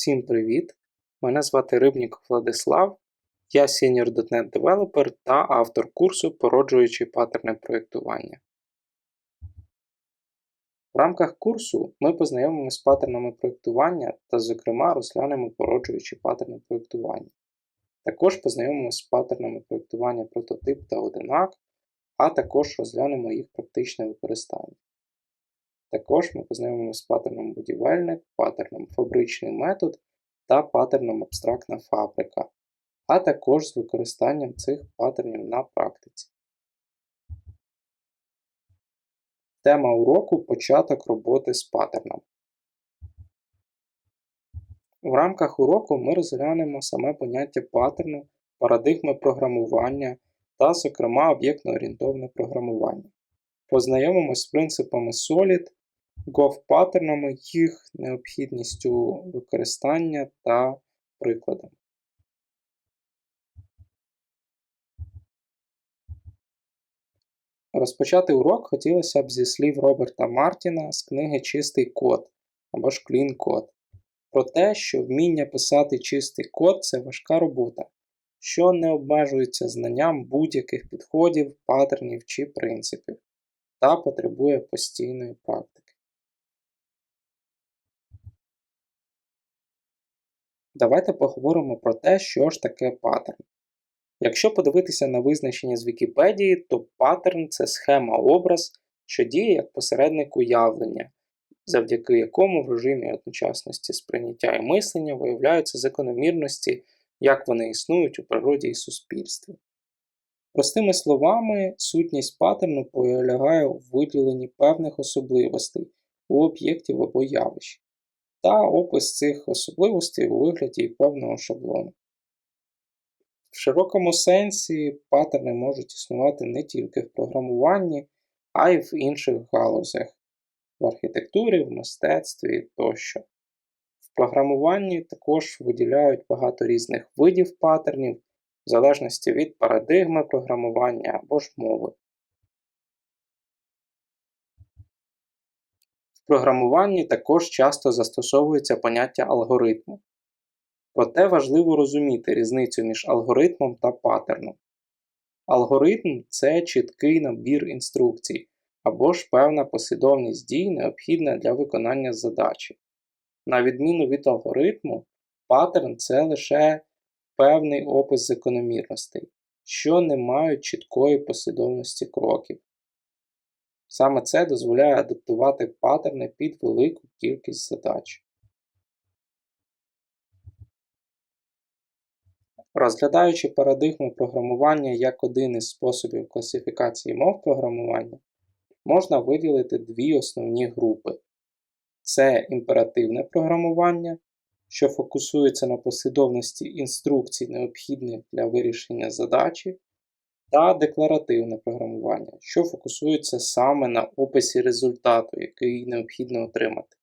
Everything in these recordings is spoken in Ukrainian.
Всім привіт! Мене звати Рибніков Владислав, я Senior.NET Developer та автор курсу Породжуючі паттерни проєктування. В рамках курсу ми познайомимося з паттернами проєктування та, зокрема, розглянемо породжуючі паттерни проєктування. Також познайомимося з паттернами проєктування прототип та одинак, а також розглянемо їх практичне використання. Також ми познайомимося з паттерном будівельник, паттерном фабричний метод та паттерном абстрактна фабрика, а також з використанням цих паттернів на практиці. Тема уроку початок роботи з паттерном. В рамках уроку ми розглянемо саме поняття паттерну, парадигми програмування та, зокрема, об'єктно-орієнтовне програмування. Познайомимося з принципами SOLID, GOV-паттернами, їх необхідністю використання та прикладами. Розпочати урок хотілося б зі слів Роберта Мартіна з книги Чистий код або ж Clean Code про те, що вміння писати чистий код це важка робота, що не обмежується знанням будь-яких підходів, паттернів чи принципів, та потребує постійної практики. Давайте поговоримо про те, що ж таке паттерн. Якщо подивитися на визначення з Вікіпедії, то паттерн це схема образ, що діє як посередник уявлення, завдяки якому в режимі одночасності сприйняття і мислення виявляються закономірності, як вони існують у природі і суспільстві. Простими словами, сутність паттерну полягає в виділенні певних особливостей у об'єктів або явищ, та опис цих особливостей у вигляді певного шаблону. В широкому сенсі паттерни можуть існувати не тільки в програмуванні, а й в інших галузях в архітектурі, в мистецтві тощо. В програмуванні також виділяють багато різних видів паттернів, в залежності від парадигми програмування або ж мови. В програмуванні також часто застосовується поняття алгоритму. Проте важливо розуміти різницю між алгоритмом та паттерном. Алгоритм це чіткий набір інструкцій або ж певна послідовність дій, необхідна для виконання задачі. На відміну від алгоритму, паттерн це лише певний опис закономірностей, що не мають чіткої послідовності кроків. Саме це дозволяє адаптувати паттерни під велику кількість задач. Розглядаючи парадигму програмування як один із способів класифікації мов програмування, можна виділити дві основні групи: це імперативне програмування, що фокусується на послідовності інструкцій, необхідних для вирішення задачі, та декларативне програмування, що фокусується саме на описі результату, який необхідно отримати.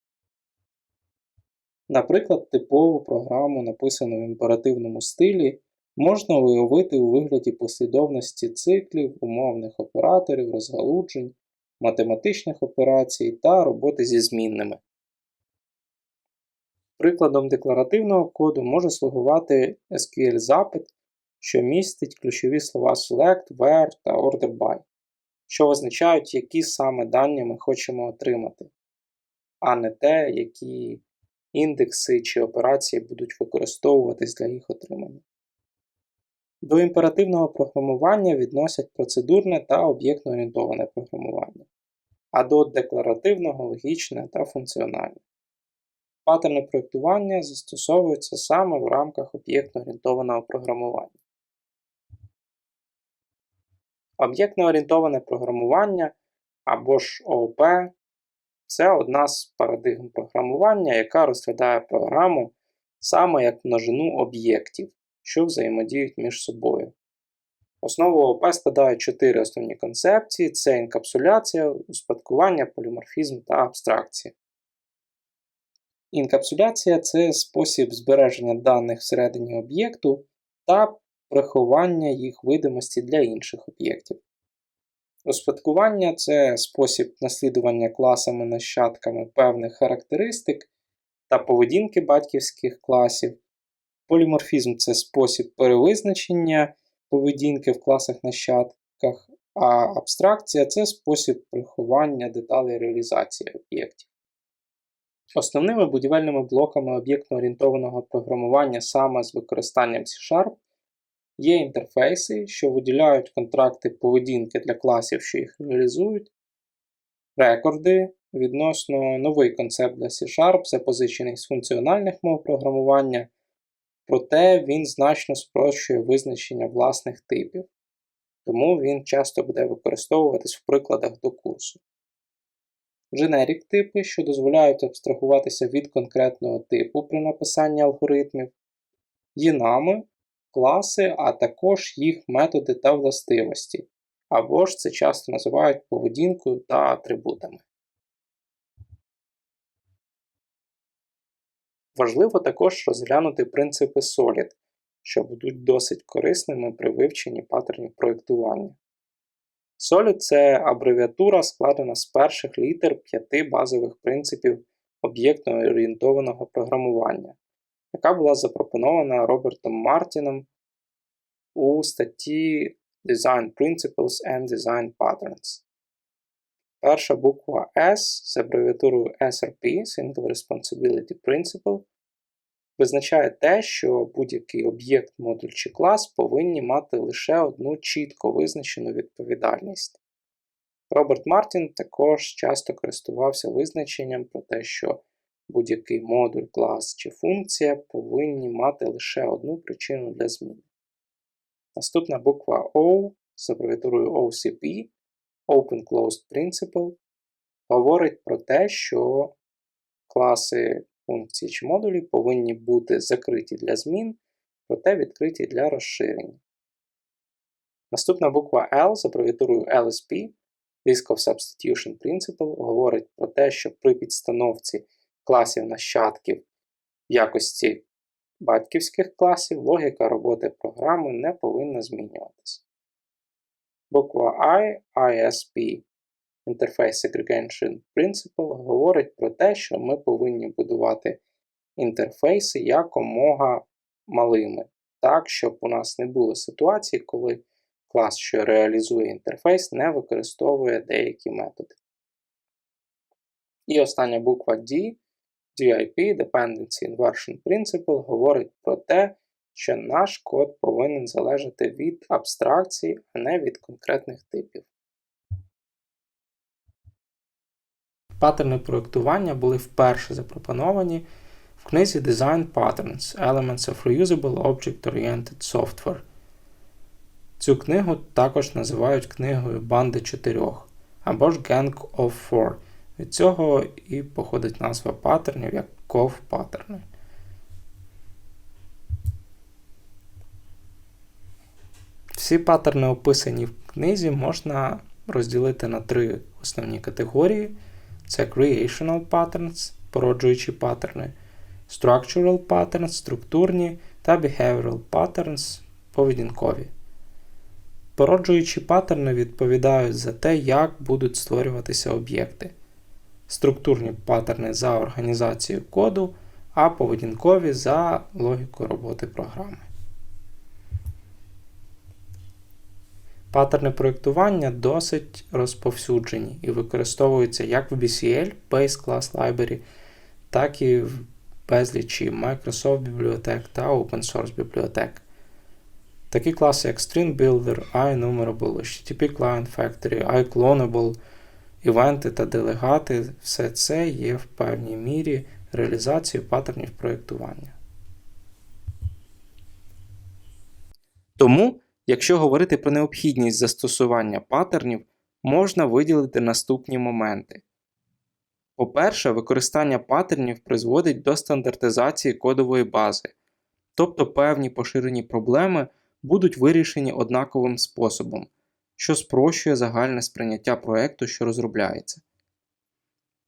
Наприклад, типову програму, написану в імперативному стилі, можна уявити у вигляді послідовності циклів, умовних операторів, розгалуджень, математичних операцій та роботи зі змінними. Прикладом декларативного коду може слугувати SQL-запит, що містить ключові слова select, where та order by, що означають, які саме дані ми хочемо отримати, а не те, які індекси чи операції будуть використовуватись для їх отримання. До імперативного програмування відносять процедурне та об'єктно-орієнтоване програмування, а до декларативного логічне та функціональне. Паттерни проєктування застосовуються саме в рамках об'єктно-орієнтованого програмування. Об'єктно-орієнтоване програмування або ж ООП це одна з парадигм програмування, яка розглядає програму саме як множину об'єктів, що взаємодіють між собою. Основу ООП складають чотири основні концепції: це інкапсуляція, успадкування, поліморфізм та абстракція. Інкапсуляція це спосіб збереження даних всередині об'єкту та приховання їх видимості для інших об'єктів. Успадкування це спосіб наслідування класами нащадками певних характеристик та поведінки батьківських класів. Поліморфізм це спосіб перевизначення поведінки в класах нащадках, а абстракція це спосіб приховання деталей реалізації об'єктів. Основними будівельними блоками об'єктно-орієнтованого програмування саме з використанням C-Sharp є інтерфейси, що виділяють контракти поведінки для класів, що їх реалізують, рекорди відносно новий концепт для C-Sharp, запозичений з функціональних мов програмування, проте він значно спрощує визначення власних типів, тому він часто буде використовуватись в прикладах до курсу. Generic типи, що дозволяють абстрагуватися від конкретного типу при написанні алгоритмів, єнами, класи, а також їх методи та властивості, або ж це часто називають поведінкою та атрибутами. Важливо також розглянути принципи SOLID, що будуть досить корисними при вивченні паттернів проєктування. SOLID це абревіатура, складена з перших літер п'яти базових принципів об'єктно-орієнтованого програмування, яка була запропонована Робертом Мартіном у статті Design Principles and Design Patterns. Перша буква S з абревіатурою SRP Single Responsibility Principle визначає те, що будь-який об'єкт, модуль чи клас повинні мати лише одну чітко визначену відповідальність. Роберт Мартін також часто користувався визначенням про те, що будь-який модуль, клас чи функція повинні мати лише одну причину для зміни. Наступна буква O з абревіатурою OCP Open Closed Principle говорить про те, що класи функцій чи модулі повинні бути закриті для змін, проте відкриті для розширення. Наступна буква L з абревіатурою LSP List of Substitution Principle говорить про те, що при підстановці класів нащадків в якості батьківських класів логіка роботи програми не повинна змінюватися. Буква I, ISP Interface Segregation Principle говорить про те, що ми повинні будувати інтерфейси якомога малими, так, щоб у нас не було ситуації, коли клас, що реалізує інтерфейс, не використовує деякі методи. І остання буква D, DIP, Dependency Inversion Principle, говорить про те, що наш код повинен залежати від абстракції, а не від конкретних типів. Паттерни проєктування були вперше запропоновані в книзі Design Patterns Elements of Reusable Object-Oriented Software. Цю книгу також називають книгою Банди чотирьох або ж Gang of Four. Від цього і походить назва паттернів як COV паттерни. Всі паттерни, описані в книзі, можна розділити на три основні категорії: це Creational Patterns, породжуючі паттерни, Structural Patterns, структурні та Behavioral Patterns, поведінкові. Породжуючі паттерни відповідають за те, як будуть створюватися об'єкти. Структурні паттерни за організацією коду, а поведінкові за логіку роботи програми. Паттерни проєктування досить розповсюджені і використовуються як в BCL Base Class Library, так і в безлічі Microsoft бібліотек та Open Source бібліотек. Такі класи, як String Builder, iNumerable, HTTP Client Factory, iClonable, івенти та делегати все це є в певній мірі реалізацією паттернів проєктування. Тому Якщо говорити про необхідність застосування паттернів, можна виділити наступні моменти. По-перше, використання паттернів призводить до стандартизації кодової бази, тобто певні поширені проблеми будуть вирішені однаковим способом, що спрощує загальне сприйняття проєкту, що розробляється.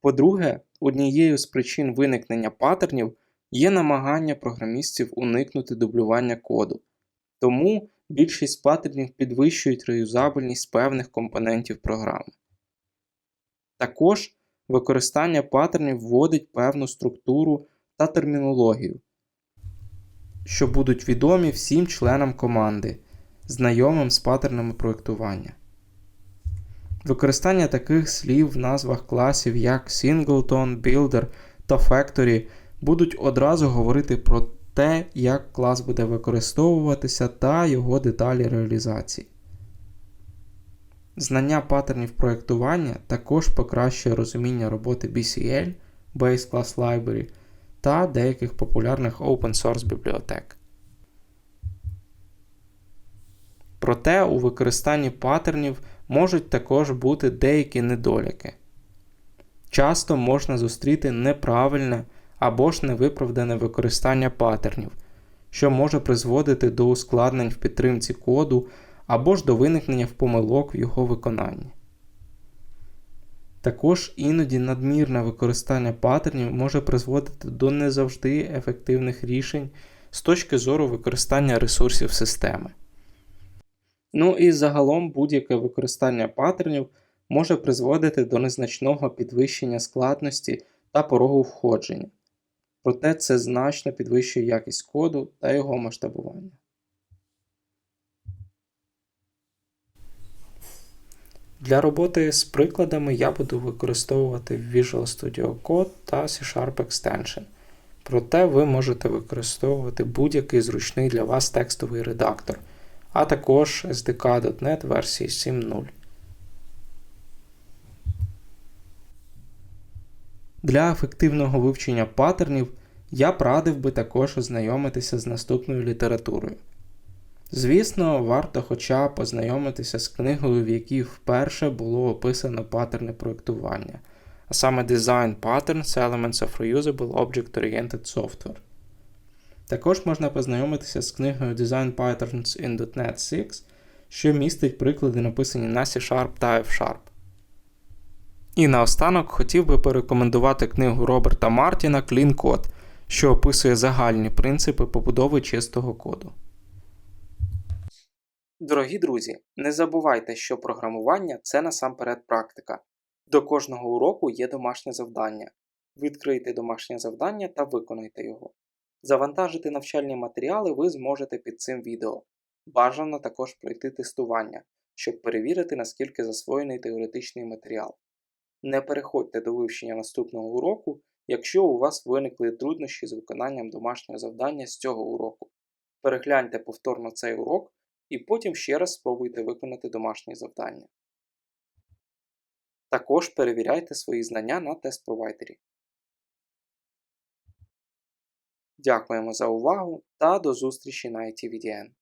По-друге, однією з причин виникнення паттернів є намагання програмістів уникнути дублювання коду. Тому більшість паттернів підвищують реюзабельність певних компонентів програми. Також використання паттернів вводить певну структуру та термінологію, що будуть відомі всім членам команди, знайомим з паттернами проєктування. Використання таких слів в назвах класів як Singleton, Builder та Factory будуть одразу говорити про те, як клас буде використовуватися та його деталі реалізації. Знання паттернів проєктування також покращує розуміння роботи BCL, Base Class Library та деяких популярних open source бібліотек. Проте у використанні паттернів можуть також бути деякі недоліки. Часто можна зустріти неправильне або ж невиправдане використання паттернів, що може призводити до ускладнень в підтримці коду або ж до виникнення в помилок в його виконанні. Також іноді надмірне використання паттернів може призводити до не завжди ефективних рішень з точки зору використання ресурсів системи. Ну і загалом будь-яке використання паттернів може призводити до незначного підвищення складності та порогу входження, проте це значно підвищує якість коду та його масштабування. Для роботи з прикладами я буду використовувати Visual Studio Code та C-Sharp Extension. Проте ви можете використовувати будь-який зручний для вас текстовий редактор, а також SDK.NET версії 7.0. Для ефективного вивчення паттернів я б радив би також ознайомитися з наступною літературою. Звісно, варто хоча б познайомитися з книгою, в якій вперше було описано паттерни проєктування, а саме Design Patterns Elements of Reusable Object-Oriented Software. Також можна познайомитися з книгою Design Patterns in .NET 6, що містить приклади, написані на C-Sharp та F-Sharp. І наостанок хотів би порекомендувати книгу Роберта Мартіна Code, що описує загальні принципи побудови чистого коду. Дорогі друзі, не забувайте, що програмування це насамперед практика. До кожного уроку є домашнє завдання. Відкрийте домашнє завдання та виконайте його. Завантажити навчальні матеріали ви зможете під цим відео. Бажано також пройти тестування, щоб перевірити, наскільки засвоєний теоретичний матеріал. Не переходьте до вивчення наступного уроку, якщо у вас виникли труднощі з виконанням домашнього завдання з цього уроку. Перегляньте повторно цей урок і потім ще раз спробуйте виконати домашнє завдання. Також перевіряйте свої знання на тест-провайдері. Дякуємо за увагу та до зустрічі на ITVDN.